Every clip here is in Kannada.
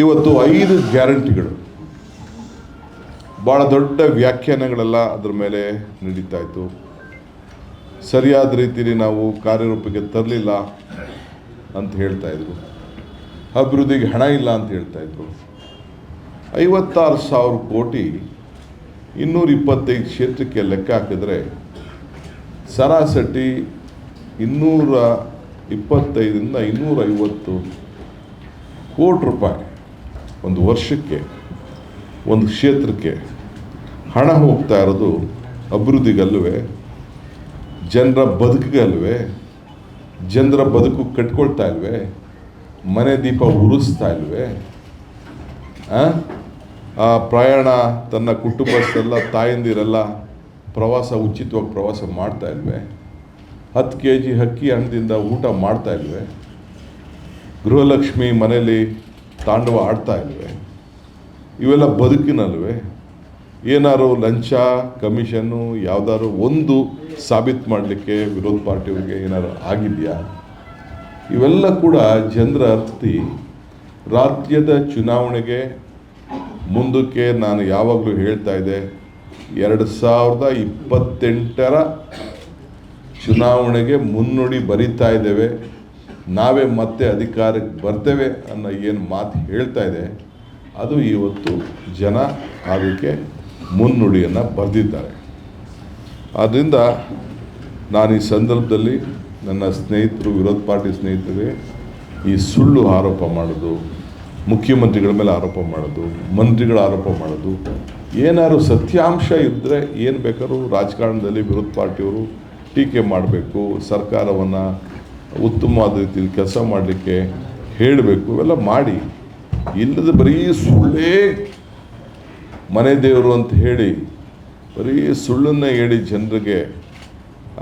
ಇವತ್ತು ಐದು ಗ್ಯಾರಂಟಿಗಳು. ಭಾಳ ದೊಡ್ಡ ವ್ಯಾಖ್ಯಾನಗಳೆಲ್ಲ ಅದರ ಮೇಲೆ ನಡೀತಾ ಇತ್ತು. ಸರಿಯಾದ ರೀತಿಯಲ್ಲಿ ನಾವು ಕಾರ್ಯರೂಪಕ್ಕೆ ತರಲಿಲ್ಲ ಅಂತ ಹೇಳ್ತಾ ಇದ್ರು. ಅಭಿವೃದ್ಧಿಗೆ ಹಣ ಇಲ್ಲ ಅಂತ ಹೇಳ್ತಾ ಇದ್ರು. ಐವತ್ತಾರು ಸಾವಿರ ಕೋಟಿ ಇನ್ನೂರ ಇಪ್ಪತ್ತೈದು ಕ್ಷೇತ್ರಕ್ಕೆ ಲೆಕ್ಕ ಹಾಕಿದ್ರೆ ಸರಾಸರಿ ಇನ್ನೂರ ಇಪ್ಪತ್ತೈದರಿಂದ ಇನ್ನೂರೈವತ್ತು ಕೋಟಿ ರೂಪಾಯಿ. ಒಂದು ವರ್ಷಕ್ಕೆ, ಒಂದು ಕ್ಷೇತ್ರಕ್ಕೆ ಹಣ ಹೋಗ್ತಾ ಇರೋದು ಅಭಿವೃದ್ಧಿಗಲ್ವೆ ಜನರ ಬದುಕಿಗಲ್ವೇ ಜನರ ಬದುಕು ಕಟ್ಕೊಳ್ತಾ ಇಲ್ವೇ ಮನೆ ದೀಪ ಉರಿಸ್ತಾ ಇಲ್ವೇ ಆ? ಪ್ರಯಾಣ ತನ್ನ ಕುಟುಂಬಸ್ಥರೆಲ್ಲ ತಾಯಂದಿರೆಲ್ಲ ಪ್ರವಾಸ, ಉಚಿತವಾಗಿ ಪ್ರವಾಸ ಮಾಡ್ತಾ ಇಲ್ವೇ ಹತ್ತು ಕೆ ಜಿ ಅಕ್ಕಿ ಹಣದಿಂದ ಊಟ ಮಾಡ್ತಾ ಇಲ್ವೇ ಗೃಹಲಕ್ಷ್ಮಿ ಮನೇಲಿ ತಾಂಡವ ಆಡ್ತಾ ಇಲ್ವೇ ಇವೆಲ್ಲ ಬದುಕಿನಲ್ವೆ? ಏನಾದ್ರು ಲಂಚ, ಕಮಿಷನ್ನು ಯಾವುದಾದ್ರು ಒಂದು ಸಾಬೀತು ಮಾಡಲಿಕ್ಕೆ ವಿರೋಧ ಪಾರ್ಟಿಯವರಿಗೆ ಏನಾದ್ರು ಆಗಿದೆಯಾ? ಇವೆಲ್ಲ ಕೂಡ ಜನರ ಅರ್ಥಿ ರಾಜ್ಯದ ಚುನಾವಣೆಗೆ ಮುಂದಕ್ಕೆ ನಾನು ಯಾವಾಗಲೂ ಹೇಳ್ತಾ ಇದ್ದೆ, ಎರಡು ಸಾವಿರದ ಇಪ್ಪತ್ತೆಂಟರ ಚುನಾವಣೆಗೆ ಮುನ್ನುಡಿ ಬರಿತಾ ಇದ್ದೇವೆ. ನಾವೇ ಮತ್ತೆ ಅಧಿಕಾರಕ್ಕೆ ಬರ್ತೇವೆ ಅನ್ನೋ ಏನು ಮಾತು ಹೇಳ್ತಾ ಇದೆ, ಅದು ಇವತ್ತು ಜನ ಅದಕ್ಕೆ ಮುನ್ನುಡಿಯನ್ನು ಬರೆದಿದ್ದಾರೆ. ಆದ್ದರಿಂದ ನಾನು ಈ ಸಂದರ್ಭದಲ್ಲಿ ನನ್ನ ಸ್ನೇಹಿತರು, ವಿರೋಧ ಪಾರ್ಟಿ ಸ್ನೇಹಿತರಿಗೆ ಈ ಸುಳ್ಳು ಆರೋಪ ಮಾಡೋದು, ಮುಖ್ಯಮಂತ್ರಿಗಳ ಮೇಲೆ ಆರೋಪ ಮಾಡೋದು, ಮಂತ್ರಿಗಳ ಆರೋಪ ಮಾಡೋದು, ಏನಾದರೂ ಸತ್ಯಾಂಶ ಇದ್ದರೆ ಏನು ಬೇಕಾದ್ರೂ ರಾಜಕಾರಣದಲ್ಲಿ ವಿರೋಧ ಪಾರ್ಟಿಯವರು ಟೀಕೆ ಮಾಡಬೇಕು, ಸರ್ಕಾರವನ್ನು ಉತ್ತಮವಾದ ರೀತಿಯಲ್ಲಿ ಕೆಲಸ ಮಾಡಲಿಕ್ಕೆ ಹೇಳಬೇಕು, ಇವೆಲ್ಲ ಮಾಡಿ. ಇಲ್ಲದ ಬರೀ ಸುಳ್ಳೇ ಮನೆ ದೇವರು ಅಂತ ಹೇಳಿ, ಬರೀ ಸುಳ್ಳನ್ನು ಹೇಳಿ ಜನರಿಗೆ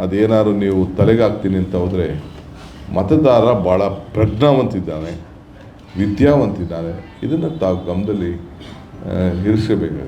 ಅದೇನಾದ್ರು ನೀವು ತಲೆಗಾಗ್ತೀನಿ ಅಂತ ಹೋದರೆ ಮತದಾರ ಭಾಳ ಪ್ರಜ್ಞಾವಂತಿದ್ದಾನೆ, ವಿದ್ಯಾವಂತಿದ್ದಾನೆ. ಇದನ್ನು ತಾವು ಗಮನದಲ್ಲಿ ಇರಿಸಬೇಕು ಇರಿಸಬೇಕಾಗುತ್ತೆ